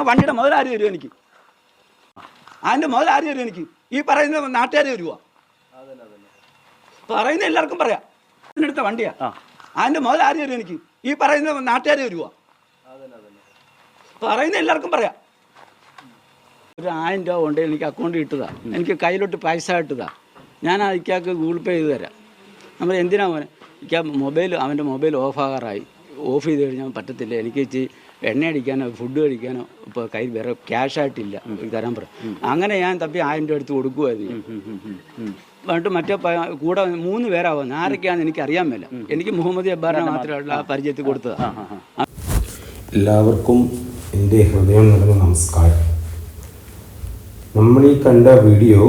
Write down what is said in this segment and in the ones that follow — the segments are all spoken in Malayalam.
ആ വണ്ടിയുടെ മുതൽ ആര് തരും എനിക്ക്? അതിന്റെ മുതൽ ആര് തരും എനിക്ക്? ഈ പറയുന്ന നാട്ടുകാർ തരുവാ പറയുന്ന എല്ലാവർക്കും പറയാം. ഇതിനെടുത്ത വണ്ടിയാ. അതിന്റെ മുതൽ ആര് തരും എനിക്ക്? ഈ പറയുന്ന നാട്ടുകാർ തരുവാ പറയുന്ന എല്ലാവർക്കും പറയാം. ഒരു ആയിരം രൂപ കൊണ്ട് എനിക്ക് അക്കൗണ്ടിൽ ഇട്ടതാ എനിക്ക് കയ്യിലോട്ട് പൈസ ഇട്ടതാ ഞാൻ ഇക്കാക്ക് ഗൂഗിൾ പേ ചെയ്ത് തരാം. നമ്മൾ എന്തിനാ മോനെ? ഇക്കാ മൊബൈൽ അവന്റെ മൊബൈൽ ഓഫ് ആകാറായി. ഓഫ് ചെയ്ത് കഴിഞ്ഞാൽ പറ്റത്തില്ല. എനിക്ക് എണ്ണ അടിക്കാനോ ഫുഡ് കഴിക്കാനോ ഇപ്പോൾ കയ്യിൽ വേറെ ക്യാഷ് ആയിട്ടില്ല. തരാൻ പറ. അങ്ങനെ ഞാൻ തപ്പി ആയിരം രൂപ എടുത്ത് കൊടുക്കുമായിരുന്നു എന്നിട്ട് മറ്റേ കൂടെ മൂന്ന് പേരാവുന്നു ആരൊക്കെയാണെന്ന് എനിക്ക് അറിയാൻ മേല. എനിക്ക് മുഹമ്മദ് അബ്ബാറിനെ മാത്രമല്ല ആ പരിചയത്തിൽ കൊടുത്തതാണ് എല്ലാവർക്കും എന്റെ ഹൃദയം നിറഞ്ഞ നമസ്കാരം. നമ്മൾ ഈ കണ്ട വീഡിയോ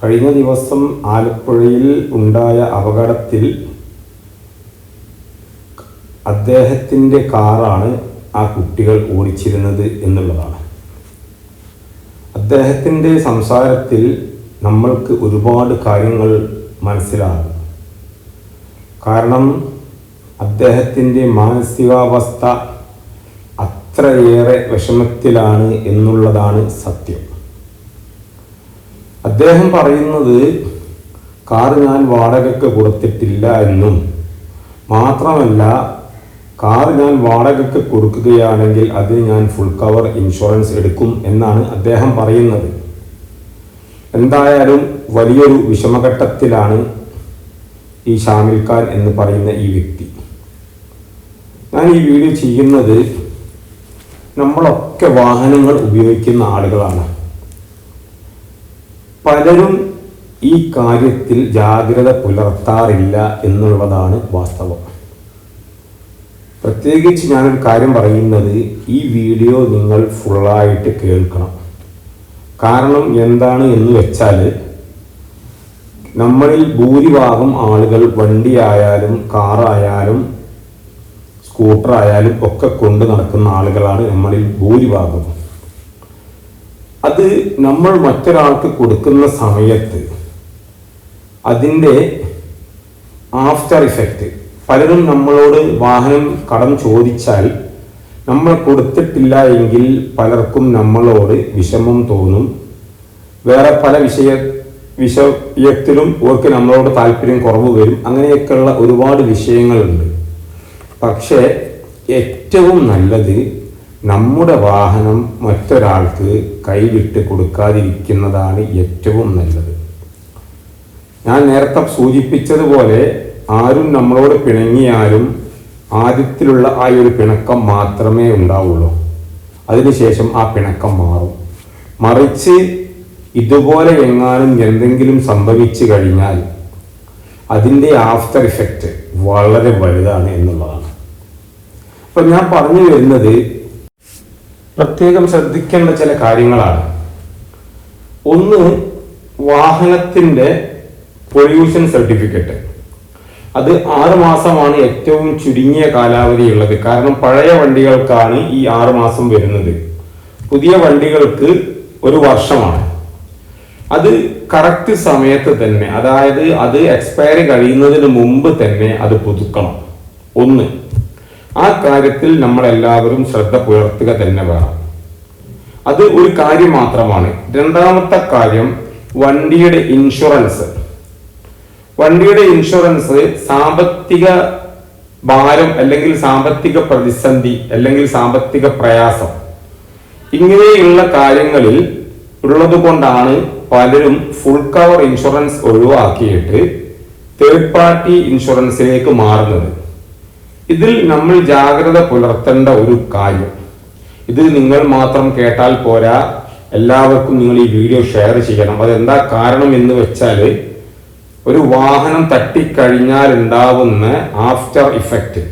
കഴിഞ്ഞ ദിവസം ആലപ്പുഴയിൽ ഉണ്ടായ അപകടത്തിൽ അദ്ദേഹത്തിന്റെ കാറാണ് ആ കുട്ടികൾ ഓടിച്ചിരുന്നത് എന്നുള്ളതാണ്. അദ്ദേഹത്തിന്റെ സംസാരത്തിൽ നമ്മൾക്ക് ഒരുപാട് കാര്യങ്ങൾ മനസ്സിലാകും. കാരണം അദ്ദേഹത്തിന്റെ മാനസികാവസ്ഥ അത്രയേറെ വിഷമത്തിലാണ് എന്നുള്ളതാണ് സത്യം. അദ്ദേഹം പറയുന്നത് കാർ ഞാൻ വാടകയ്ക്ക് കൊടുത്തിട്ടില്ല എന്നും മാത്രമല്ല കാർ ഞാൻ വാടകയ്ക്ക് കൊടുക്കുകയാണെങ്കിൽ അതിന് ഞാൻ ഫുൾ കവർ ഇൻഷുറൻസ് എടുക്കും എന്നാണ് അദ്ദേഹം പറയുന്നത്. എന്തായാലും വലിയൊരു വിഷമഘട്ടത്തിലാണ് ഈ ഷാമിൽ എന്ന് പറയുന്ന ഈ വ്യക്തി. ഞാൻ ഈ വീഡിയോ ചെയ്യുന്നത് നമ്മളൊക്കെ വാഹനങ്ങൾ ഉപയോഗിക്കുന്ന ആളുകളാണ്. പലരും ഈ കാര്യത്തിൽ ജാഗ്രത പുലർത്താറില്ല എന്നുള്ളതാണ് വാസ്തവം. പ്രത്യേകിച്ച് ഞാനൊരു കാര്യം പറയുന്നത് ഈ വീഡിയോ നിങ്ങൾ ഫുള്ളായിട്ട് കേൾക്കണം. കാരണം എന്താണ് എന്ന് വെച്ചാൽ നമ്മളിൽ ഭൂരിഭാഗം ആളുകൾ വണ്ടിയായാലും കാറായാലും സ്കൂട്ടർ ആയാലും ഒക്കെ കൊണ്ട് നടക്കുന്ന ആളുകളാണ് നമ്മളിൽ ഭൂരിഭാഗം അത് നമ്മൾ മറ്റൊരാൾക്ക് കൊടുക്കുന്ന സമയത്ത് അതിന്റെ ആഫ്റ്റർ ഇഫക്റ്റ് പലരും നമ്മളോട് വാഹനം കടം ചോദിച്ചാൽ നമ്മൾ കൊടുത്തിട്ടില്ല എങ്കിൽ പലർക്കും നമ്മളോട് വിഷമം തോന്നും. വേറെ പല വിഷയ വിഷയത്തിലും ഓർക്ക് നമ്മളോട് താല്പര്യം കുറവ് വരും. അങ്ങനെയൊക്കെയുള്ള ഒരുപാട് വിഷയങ്ങളുണ്ട്. പക്ഷേ ഏറ്റവും നല്ലത് നമ്മുടെ വാഹനം മറ്റൊരാൾക്ക് കൈവിട്ട് കൊടുക്കാതിരിക്കുന്നതാണ് ഏറ്റവും നല്ലത്. ഞാൻ നേരത്തെ സൂചിപ്പിച്ചതുപോലെ ആരും നമ്മളോട് പിണങ്ങിയാലും ആദ്യത്തിലുള്ള ആ ഒരു പിണക്കം മാത്രമേ ഉണ്ടാവുള്ളൂ. അതിനുശേഷം ആ പിണക്കം മാറും. മറിച്ച് ഇതുപോലെ എങ്ങാനും എന്തെങ്കിലും സംഭവിച്ചു കഴിഞ്ഞാൽ അതിന്റെ ആഫ്റ്റർ ഇഫക്റ്റ് വളരെ വലുതാണ് എന്നുള്ളതാണ്. അപ്പൊ ഞാൻ പറഞ്ഞു വരുന്നത് പ്രത്യേകം ശ്രദ്ധിക്കേണ്ട ചില കാര്യങ്ങളാണ്. ഒന്ന് വാഹനത്തിന്റെ പൊല്യൂഷൻ സർട്ടിഫിക്കറ്റ്. അത് ആറ് മാസമാണ് ഏറ്റവും ചുരുങ്ങിയ കാലാവധിയുള്ളത്. കാരണം പഴയ വണ്ടികൾക്കാണ് ഈ ആറ് മാസം വരുന്നത്. പുതിയ വണ്ടികൾക്ക് ഒരു വർഷമാണ്. അത് കറക്റ്റ് സമയത്ത് തന്നെ അതായത് അത് എക്സ്പയറി കഴിയുന്നതിന് മുമ്പ് തന്നെ അത് പുതുക്കണം. ഒന്ന് ആ കാര്യത്തിൽ നമ്മൾ എല്ലാവരും ശ്രദ്ധ പുലർത്തുക തന്നെ വേണം. അത് ഒരു കാര്യം മാത്രമാണ്. രണ്ടാമത്തെ കാര്യം വണ്ടിയുടെ ഇൻഷുറൻസ് വണ്ടിയുടെ ഇൻഷുറൻസ് സാമ്പത്തിക ഭാരം അല്ലെങ്കിൽ സാമ്പത്തിക പ്രതിസന്ധി അല്ലെങ്കിൽ സാമ്പത്തിക പ്രയാസം ഇങ്ങനെയുള്ള കാര്യങ്ങളിൽ ഉള്ളതുകൊണ്ടാണ് പലരും ഫുൾ കവർ ഇൻഷുറൻസ് ഒഴിവാക്കിയിട്ട് തേർഡ് പാർട്ടി ഇൻഷുറൻസിലേക്ക് മാറുന്നത്. ഇതിൽ നമ്മൾ ജാഗ്രത പുലർത്തേണ്ട ഒരു കാര്യം. ഇത് നിങ്ങൾ മാത്രം കേട്ടാൽ പോരാ. എല്ലാവർക്കും നിങ്ങൾ ഈ വീഡിയോ ഷെയർ ചെയ്യണം. അതെന്താ കാരണം എന്ന് വെച്ചാൽ ഒരു വാഹനം തട്ടിക്കഴിഞ്ഞാൽ ഉണ്ടാവുന്ന ആഫ്റ്റർ ഇഫക്റ്റ്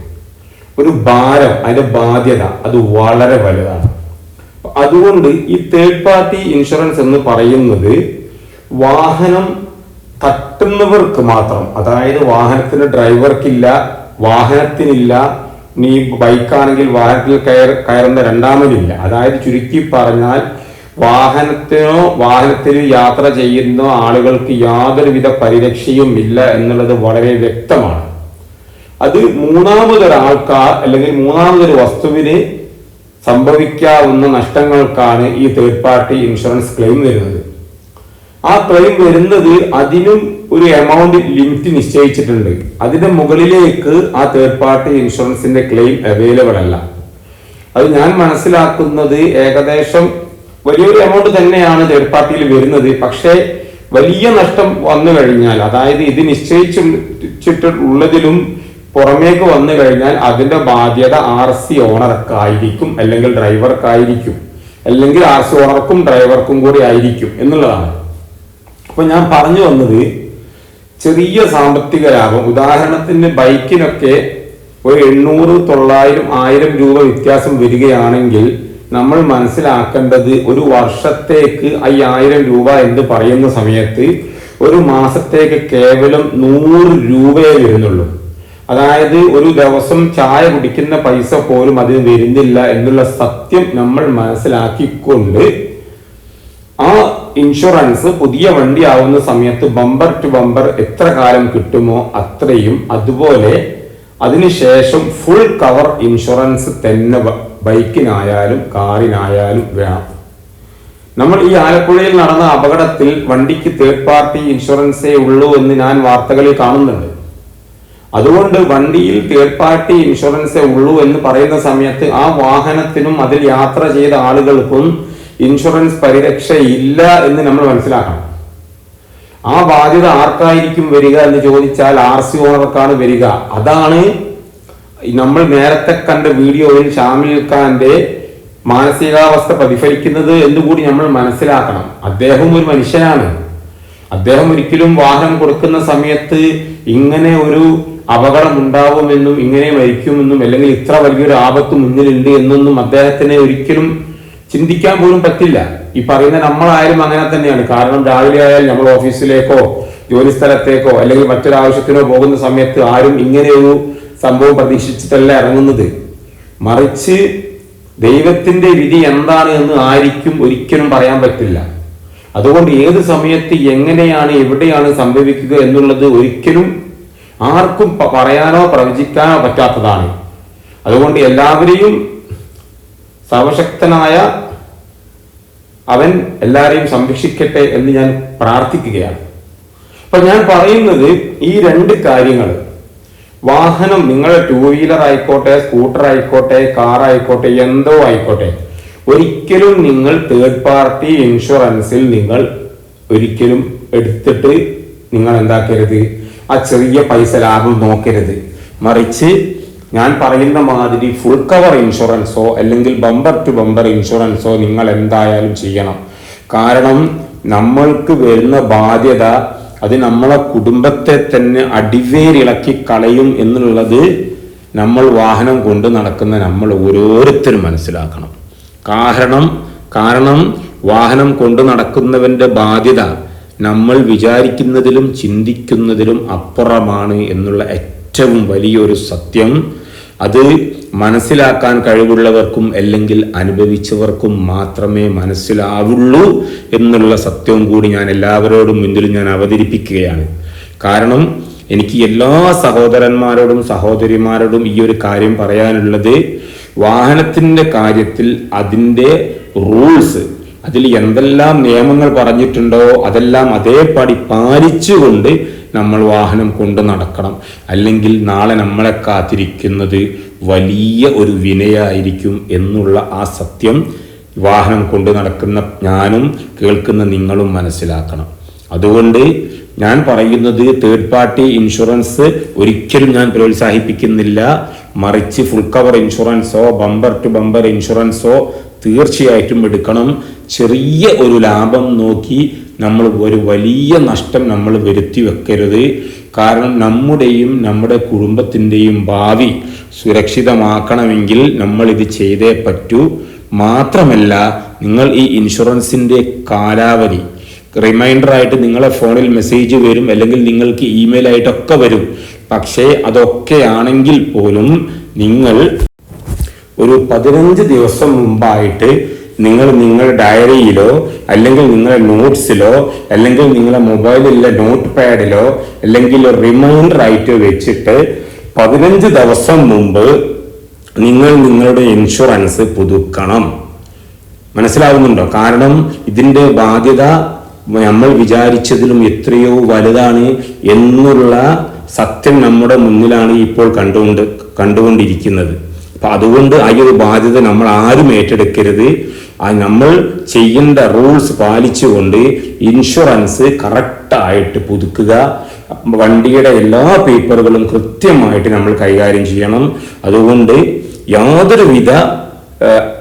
ഒരു ഭാരം അതിന്റെ ബാധ്യത അത് വളരെ വലുതാണ്. അതുകൊണ്ട് ഈ തേർഡ് പാർട്ടി ഇൻഷുറൻസ് എന്ന് പറയുന്നത് വാഹനം തട്ടുന്നവർക്ക് മാത്രം അതായത് വാഹനത്തിന് ഡ്രൈവർക്കില്ല വാഹനത്തിനില്ല നീ ബൈക്കാണെങ്കിൽ വാഹനത്തിൽ കയർ കയറുന്ന രണ്ടാമതില്ല. അതായത് ചുരുക്കി പറഞ്ഞാൽ വാഹനത്തിനോ വാഹനത്തിൽ യാത്ര ചെയ്യുന്ന ആളുകൾക്ക് യാതൊരുവിധ പരിരക്ഷയും ഇല്ല എന്നുള്ളത് വളരെ വ്യക്തമാണ്. അത് മൂന്നാമതൊരാൾക്കാർ അല്ലെങ്കിൽ മൂന്നാമതൊരു വസ്തുവിന് സംഭവിക്കാവുന്ന നഷ്ടങ്ങൾക്കാണ് ഈ തേർഡ് പാർട്ടി ഇൻഷുറൻസ് ക്ലെയിം വരുന്നത്. ആ ക്ലെയിം വരുന്നത് അതിനും ഒരു എമൗണ്ട് ലിമിറ്റ് നിശ്ചയിച്ചിട്ടുണ്ട്. അതിന്റെ മുകളിലേക്ക് ആ തേർഡ് പാർട്ടി ഇൻഷുറൻസിന്റെ ക്ലെയിം അവൈലബിൾ അല്ല. അത് ഞാൻ മനസ്സിലാക്കുന്നത് ഏകദേശം വലിയൊരു എമൗണ്ട് തന്നെയാണ് തേർഡ് പാർട്ടിയിൽ വരുന്നത്. പക്ഷേ വലിയ നഷ്ടം വന്നു കഴിഞ്ഞാൽ അതായത് ഇത് നിശ്ചയിച്ചിട്ടുള്ളതിലും പുറമേക്ക് വന്നു കഴിഞ്ഞാൽ അതിന്റെ ബാധ്യത ആർ സി ഓണർക്കായിരിക്കും അല്ലെങ്കിൽ ഡ്രൈവർക്കായിരിക്കും അല്ലെങ്കിൽ ആർ സി ഓണർക്കും ഡ്രൈവർക്കും കൂടി ആയിരിക്കും എന്നുള്ളതാണ്. അപ്പൊ ഞാൻ പറഞ്ഞു വന്നത് ചെറിയ സാമ്പത്തിക ലാഭം. ഉദാഹരണത്തിന് ബൈക്കിനൊക്കെ ഒരു എണ്ണൂറ് തൊള്ളായിരം ആയിരം രൂപ വ്യത്യാസം വരികയാണെങ്കിൽ നമ്മൾ മനസ്സിലാക്കേണ്ടത് ഒരു വർഷത്തേക്ക് അയ്യായിരം രൂപ എന്ന് പറയുന്ന സമയത്ത് ഒരു മാസത്തേക്ക് കേവലം നൂറ് രൂപയേ വരുന്നുള്ളൂ. അതായത് ഒരു ദിവസം ചായ കുടിക്കുന്ന പൈസ പോലും അതിന് വരുന്നില്ല എന്നുള്ള സത്യം നമ്മൾ മനസ്സിലാക്കിക്കൊണ്ട് ആ ഇൻഷുറൻസ് പുതിയ വണ്ടി ആവുന്ന സമയത്ത് ബമ്പർ ടു ബമ്പർ എത്ര കാലം കിട്ടുമോ അത്രയും അതുപോലെ അതിനുശേഷം ഫുൾ കവർ ഇൻഷുറൻസ് തന്നെ ബൈക്കിനായാലും കാറിനായാലും വേണം. നമ്മൾ ഈ ആലപ്പുഴയിൽ നടന്ന അപകടത്തിൽ വണ്ടിക്ക് തേർഡ് പാർട്ടി ഇൻഷുറൻസേ ഉള്ളൂ എന്ന് ഞാൻ വാർത്തകളിൽ കാണുന്നുണ്ട്. അതുകൊണ്ട് വണ്ടിയിൽ തേർഡ് പാർട്ടി ഇൻഷുറൻസേ ഉള്ളൂ എന്ന് പറയുന്ന സമയത്ത് ആ വാഹനത്തിനും അതിൽ യാത്ര ചെയ്ത ആളുകൾക്കും ഇൻഷുറൻസ് പരിരക്ഷ ഇല്ല എന്ന് നമ്മൾ മനസ്സിലാക്കണം. ആ ബാധ്യത ആർക്കായിരിക്കും വരിക എന്ന് ചോദിച്ചാൽ ആർ സി ഓണർക്കാണ് വരിക. അതാണ് നമ്മൾ നേരത്തെ കണ്ട വീഡിയോയിൽ ഷാമിൽ ഖാന്റെ മാനസികാവസ്ഥ പ്രതിഫലിക്കുന്നത് എന്നുകൂടി നമ്മൾ മനസ്സിലാക്കണം. അദ്ദേഹം ഒരു മനുഷ്യനാണ്. അദ്ദേഹം ഒരിക്കലും വാഹനം കൊടുക്കുന്ന സമയത്ത് ഇങ്ങനെ ഒരു അപകടം ഉണ്ടാവുമെന്നും ഇങ്ങനെ മരിക്കുമെന്നും അല്ലെങ്കിൽ ഇത്ര വലിയൊരു ആപത്ത് മുന്നിലുണ്ട് എന്നൊന്നും അദ്ദേഹത്തിന് ഒരിക്കലും ചിന്തിക്കാൻ പോലും പറ്റില്ല. ഈ പറയുന്ന നമ്മളായാലും അങ്ങനെ തന്നെയാണ്. കാരണം രാവിലെ ആയാലും നമ്മൾ ഓഫീസിലേക്കോ ജോലി സ്ഥലത്തേക്കോ അല്ലെങ്കിൽ മറ്റൊരാവശ്യത്തിനോ പോകുന്ന സമയത്ത് ആരും ഇങ്ങനെ ഒരു സംഭവം പ്രതീക്ഷിച്ചിട്ടല്ല ഇറങ്ങുന്നത്. മറിച്ച് ദൈവത്തിന്റെ വിധി എന്താണ് എന്ന് ആയിരിക്കും ഒരിക്കലും പറയാൻ പറ്റില്ല. അതുകൊണ്ട് ഏത് സമയത്ത് എങ്ങനെയാണ് എവിടെയാണ് സംഭവിക്കുക എന്നുള്ളത് ഒരിക്കലും ആർക്കും പറയാനോ പ്രവചിക്കാനോ പറ്റാത്തതാണ്. അതുകൊണ്ട് എല്ലാവരെയും സർവശക്തനായ അവൻ എല്ലാവരെയും സംരക്ഷിക്കട്ടെ എന്ന് ഞാൻ പ്രാർത്ഥിക്കുകയാണ്. അപ്പൊ ഞാൻ പറയുന്നത് ഈ രണ്ട് കാര്യങ്ങൾ വാഹനം നിങ്ങൾ ടൂ വീലർ ആയിക്കോട്ടെ സ്കൂട്ടർ ആയിക്കോട്ടെ കാർ ആയിക്കോട്ടെ എന്തോ ആയിക്കോട്ടെ. ഒരിക്കലും നിങ്ങൾ തേർഡ് പാർട്ടി ഇൻഷുറൻസിൽ നിങ്ങൾ ഒരിക്കലും എടുത്തിട്ട് നിങ്ങൾ എന്താക്കരുത്? ആ ചെറിയ പൈസ ലാഭം നോക്കരുത്. മറിച്ച് ഞാൻ പറയുന്ന മാതിരി ഫുൾ കവർ ഇൻഷുറൻസോ അല്ലെങ്കിൽ ബമ്പർ ടു ബമ്പർ ഇൻഷുറൻസോ നിങ്ങൾ എന്തായാലും ചെയ്യണം. കാരണം നമ്മൾക്ക് വരുന്ന ബാധ്യത അത് നമ്മളെ കുടുംബത്തെ തന്നെ അടിവേരിളക്കി കളയും എന്നുള്ളത് നമ്മൾ വാഹനം കൊണ്ട് നടക്കുന്ന നമ്മൾ ഓരോരുത്തരും മനസ്സിലാക്കണം. കാരണം കാരണം വാഹനം കൊണ്ട് നടക്കുന്നവന്റെ ബാധ്യത നമ്മൾ വിചാരിക്കുന്നതിലും ചിന്തിക്കുന്നതിലും അപ്പുറമാണ് എന്നുള്ള ഏറ്റവും വലിയൊരു സത്യം അത് മനസ്സിലാക്കാൻ കഴിവുള്ളവർക്കും അല്ലെങ്കിൽ അനുഭവിച്ചവർക്കും മാത്രമേ മനസ്സിലാവുള്ളൂ എന്നുള്ള സത്യവും കൂടി ഞാൻ എല്ലാവരോടും മുന്നിൽ ഞാൻ അവതരിപ്പിക്കുകയാണ്. കാരണം എനിക്ക് എല്ലാ സഹോദരന്മാരോടും സഹോദരിമാരോടും ഈ ഒരു കാര്യം പറയാനുള്ളത് വാഹനത്തിന്റെ കാര്യത്തിൽ അതിന്റെ റൂൾസ് അതിൽ എന്തെല്ലാം നിയമങ്ങൾ പറഞ്ഞിട്ടുണ്ടോ അതെല്ലാം അതേപടി പാലിച്ചുകൊണ്ട് നമ്മൾ വാഹനം കൊണ്ട് നടക്കണം. അല്ലെങ്കിൽ നാളെ നമ്മളെ കാത്തിരിക്കുന്നത് വലിയ ഒരു വിനയായിരിക്കും എന്നുള്ള ആ സത്യം വാഹനം കൊണ്ട് നടക്കുന്ന ഞാനും കേൾക്കുന്ന നിങ്ങളും മനസ്സിലാക്കണം. അതുകൊണ്ട് ഞാൻ പറയുന്നത് തേർഡ് പാർട്ടി ഇൻഷുറൻസ് ഒരിക്കലും ഞാൻ പ്രോത്സാഹിപ്പിക്കുന്നില്ല. മറിച്ച് ഫുൾ കവർ ഇൻഷുറൻസോ ബമ്പർ ടു ബമ്പർ ഇൻഷുറൻസോ തീർച്ചയായിട്ടും എടുക്കണം. ചെറിയ ഒരു ലാഭം നോക്കി നമ്മൾ ഒരു വലിയ നഷ്ടം നമ്മൾ വരുത്തി വെക്കരുത്. കാരണം നമ്മുടെയും നമ്മുടെ കുടുംബത്തിന്റെയും ഭാവി സുരക്ഷിതമാക്കണമെങ്കിൽ നമ്മൾ ഇത് ചെയ്തേ പറ്റൂ. മാത്രമല്ല നിങ്ങൾ ഈ ഇൻഷുറൻസിന്റെ കാലാവധി റിമൈൻഡർ ആയിട്ട് നിങ്ങളെ ഫോണിൽ മെസ്സേജ് വരും അല്ലെങ്കിൽ നിങ്ങൾക്ക് ഇമെയിൽ ആയിട്ടൊക്കെ വരും. പക്ഷേ അതൊക്കെ ആണെങ്കിൽ പോലും നിങ്ങൾ ഒരു പതിനഞ്ച് ദിവസം മുമ്പായിട്ട് നിങ്ങൾ നിങ്ങളുടെ ഡയറിയിലോ അല്ലെങ്കിൽ നിങ്ങളുടെ നോട്ട്സിലോ അല്ലെങ്കിൽ നിങ്ങളുടെ മൊബൈലിലെ നോട്ട് പാഡിലോ അല്ലെങ്കിൽ റിമൈൻഡർ ആയിട്ട് വെച്ചിട്ട് പതിനഞ്ച് ദിവസം മുമ്പ് നിങ്ങൾ നിങ്ങളുടെ ഇൻഷുറൻസ് പുതുക്കണം. മനസ്സിലാവുന്നുണ്ടോ? കാരണം ഇതിന്റെ ബാധ്യത നമ്മൾ വിചാരിച്ചതിലും എത്രയോ വലുതാണ് എന്നുള്ള സത്യം നമ്മുടെ മുന്നിലാണ് ഇപ്പോൾ കണ്ടുകൊണ്ട് കണ്ടുകൊണ്ടിരിക്കുന്നത്. അപ്പൊ അതുകൊണ്ട് ആ ഒരു ബാധ്യത നമ്മൾ ആരും ഏറ്റെടുക്കരുത്. ആ നമ്മൾ ചെയ്യേണ്ട റൂൾസ് പാലിച്ചുകൊണ്ട് ഇൻഷുറൻസ് കറക്റ്റായിട്ട് പുതുക്കുക. വണ്ടിയുടെ എല്ലാ പേപ്പറുകളും കൃത്യമായിട്ട് നമ്മൾ കൈകാര്യം ചെയ്യണം. അതുകൊണ്ട് യാതൊരുവിധ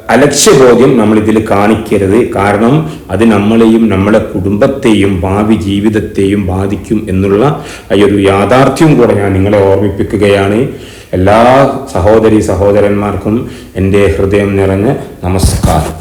അലക്ഷ്യബോധ്യം നമ്മൾ ഇതിൽ കാണിക്കരുത്. കാരണം അത് നമ്മളെയും നമ്മളെ കുടുംബത്തെയും ഭാവി ജീവിതത്തെയും ബാധിക്കും എന്നുള്ള ഒരു യാഥാർത്ഥ്യം കൂടെ ഞാൻ നിങ്ങളെ ഓർമ്മിപ്പിക്കുകയാണ്. എല്ലാ സഹോദരി സഹോദരന്മാർക്കും എന്റെ ഹൃദയം നിറഞ്ഞ് നമസ്കാരം.